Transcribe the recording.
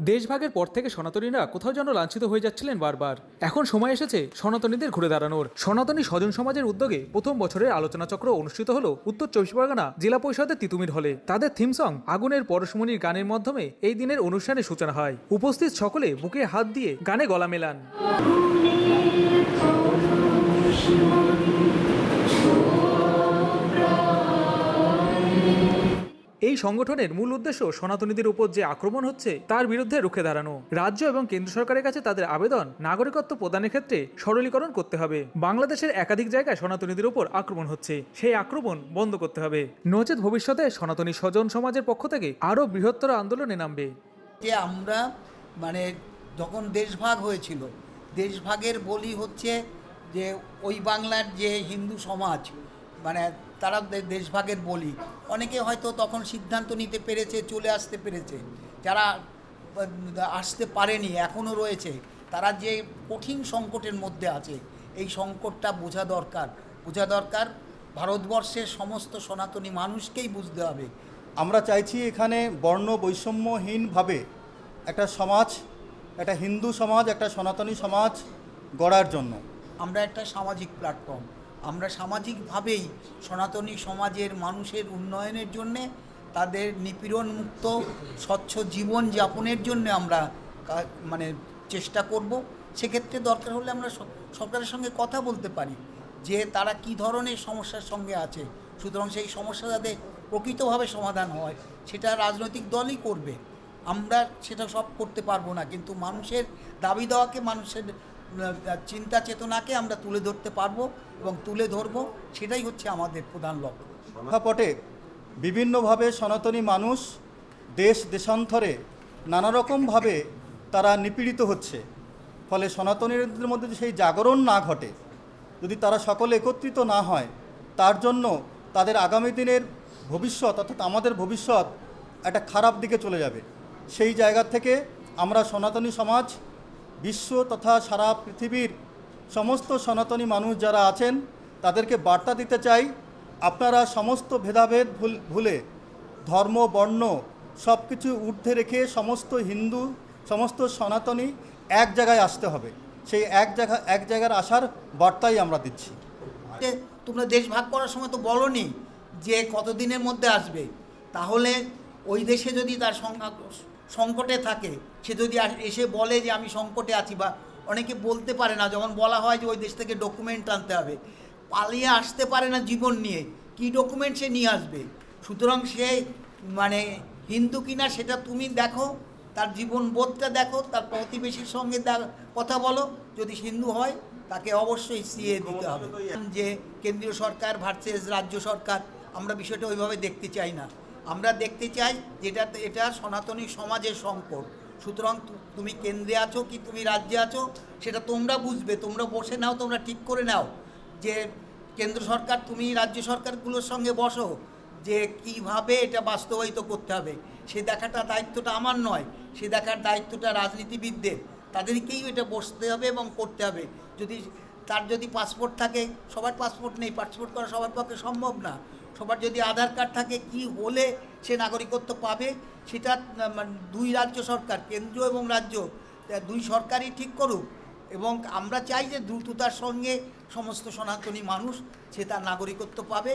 দেশভাগের পর থেকে সনাতনীরা কোথাও যেন লাঞ্ছিত হয়ে যাচ্ছিলেন বারবার। এখন সময় এসেছে সনাতনীদের ঘুরে দাঁড়ানোর। সনাতনী স্বজন সমাজের উদ্যোগে প্রথম বছরের আলোচনা চক্র অনুষ্ঠিত হলো উত্তর চব্বিশ পরগনা জেলা পরিষদের তিতুমির হলে। তাদের থিম সং আগুনের পরশমণির গানের মাধ্যমে এই দিনের অনুষ্ঠানের সূচনা হয়। উপস্থিত সকলে বুকে হাত দিয়ে গানে গলা মেলান। এই সংগঠনের মূল উদ্দেশ্য সনাতনীদের উপর যে আক্রমণ হচ্ছে, তার বিরুদ্ধে রুখে দাঁড়ানো। রাজ্য এবং কেন্দ্র সরকারের কাছে তাদের আবেদন নাগরিকত্ব প্রদানের ক্ষেত্রে সরলীকরণ করতে হবে। বাংলাদেশের একাধিক জায়গায় সনাতনীদের উপর আক্রমণ হচ্ছে। সেই আক্রমণ বন্ধ করতে হবে। নচেত ভবিষ্যতে সনাতনী স্বজন সমাজের পক্ষ থেকে আরও বৃহত্তর আন্দোলনে নামবে। যে আমরা মানে যখন দেশভাগ হয়েছিল, দেশভাগের বলি হচ্ছে যে, ওই বাংলার যে হিন্দু সমাজ মানে তারা দেশভাগের বলি। অনেকে হয়তো তখন সিদ্ধান্ত নিতে পেরেছে চলে আসতে পেরেছে। যারা আসতে পারেনি এখনও রয়েছে তারা যে কঠিন সংকটের মধ্যে আছে এই সংকটটা বোঝা দরকার। বোঝা দরকার ভারতবর্ষের সমস্ত সনাতনী মানুষকেই বুঝতে হবে। আমরা চাইছি এখানে বর্ণ বৈষম্যহীনভাবে একটা সমাজ একটা হিন্দু সমাজ একটা সনাতনী সমাজ গড়ার জন্য। আমরা একটা সামাজিক প্ল্যাটফর্ম আমরা সামাজিকভাবেই সনাতনী সমাজের মানুষের উন্নয়নের জন্যে, তাদের নিপীড়ন মুক্ত স্বচ্ছ জীবন যাপনের জন্য আমরা মানে চেষ্টা করব। সেক্ষেত্রে দরকার হলে আমরা সরকারের সঙ্গে কথা বলতে পারি যে তারা কি ধরনের সমস্যার সঙ্গে আছে। সুতরাং সেই সমস্যা যাতে প্রকৃতভাবে সমাধান হয়, সেটা রাজনৈতিক দলই করবে। আমরা সেটা সব করতে পারব না, কিন্তু মানুষের দাবি দেওয়াকে মানুষের চিন্তা চেতনাকে আমরা তুলে ধরতে পারব এবং তুলে ধরবো, সেটাই হচ্ছে আমাদের প্রধান লক্ষ্য। প্রেক্ষাপটে বিভিন্নভাবে সনাতনী মানুষ দেশ দেশান্তরে নানা রকমভাবে তারা নিপীড়িত হচ্ছে। ফলে সনাতনীদের মধ্যে সেই জাগরণ না ঘটে, যদি তারা সকলে একত্রিত না হয়, তার জন্য তাদের আগামী দিনের ভবিষ্যৎ, অর্থাৎ আমাদের ভবিষ্যৎ একটা খারাপ দিকে চলে যাবে। সেই জায়গা থেকে আমরা সনাতনী সমাজ বিশ্ব তথা সারা পৃথিবীর সমস্ত সনাতনী মানুষ যারা আছেন, তাদেরকে বার্তা দিতে চাই, আপনারা সমস্ত ভেদাভেদ ভুল ধর্ম, বর্ণ সব কিছু ঊর্ধ্বে রেখে সমস্ত হিন্দু, সমস্ত সনাতনী এক জায়গায় আসতে হবে। সেই এক জায়গা, এক জায়গার আসার বার্তাই আমরা দিচ্ছি। তোমরা দেশ ভাগ করার সময় তো বলনি যে কতদিনের মধ্যে আসবে। তাহলে ওই দেশে যদি তার সংকটে থাকে, সে যদি এসে বলে যে আমি সংকটে আছি বা অনেকে বলতে পারে না, যখন বলা হয় যে ওই দেশ থেকে ডকুমেন্ট আনতে হবে, পালিয়ে আসতে পারে না জীবন নিয়ে, কি ডকুমেন্ট সে নিয়ে আসবে? সুতরাং সে মানে হিন্দু কিনা সেটা তুমি দেখো, তার জীবন বোধটা দেখো, তার প্রতিবেশীর সঙ্গে কথা বলো, যদি হিন্দু হয়, তাকে অবশ্যই সিএ দিতে হবে। যে কেন্দ্রীয় সরকার ভার্সেস রাজ্য সরকার, আমরা বিষয়টা ওইভাবে দেখতে চাই না। আমরা দেখতে চাই যেটা, এটা সনাতনী সমাজের সংকট। সুতরাং তুমি কেন্দ্রে আছো কি তুমি রাজ্যে আছো, সেটা তোমরা বুঝবে, তোমরা বসে নাও, তোমরা ঠিক করে নাও যে কেন্দ্র সরকার, তুমি রাজ্য সরকারগুলোর সঙ্গে বসো যে কীভাবে এটা বাস্তবায়িত করতে হবে। সে দেখাটা দায়িত্বটা আমার নয়, সে দেখার দায়িত্বটা রাজনীতিবিদদের। তাদেরকেই এটা বসতে হবে এবং করতে হবে। যদি তার যদি পাসপোর্ট থাকে, সবার পাসপোর্ট নেই পাসপোর্ট করা সবার পক্ষে সম্ভব না। সবার যদি আধার কার্ড থাকে, কি হলে সে নাগরিকত্ব পাবে? সেটা মানে দুই রাজ্য সরকার, কেন্দ্র এবং রাজ্য দুই সরকারই ঠিক করুক। এবং আমরা চাই যে দ্রুততার সঙ্গে সমস্ত সনাতনী মানুষ সে তার নাগরিকত্ব পাবে।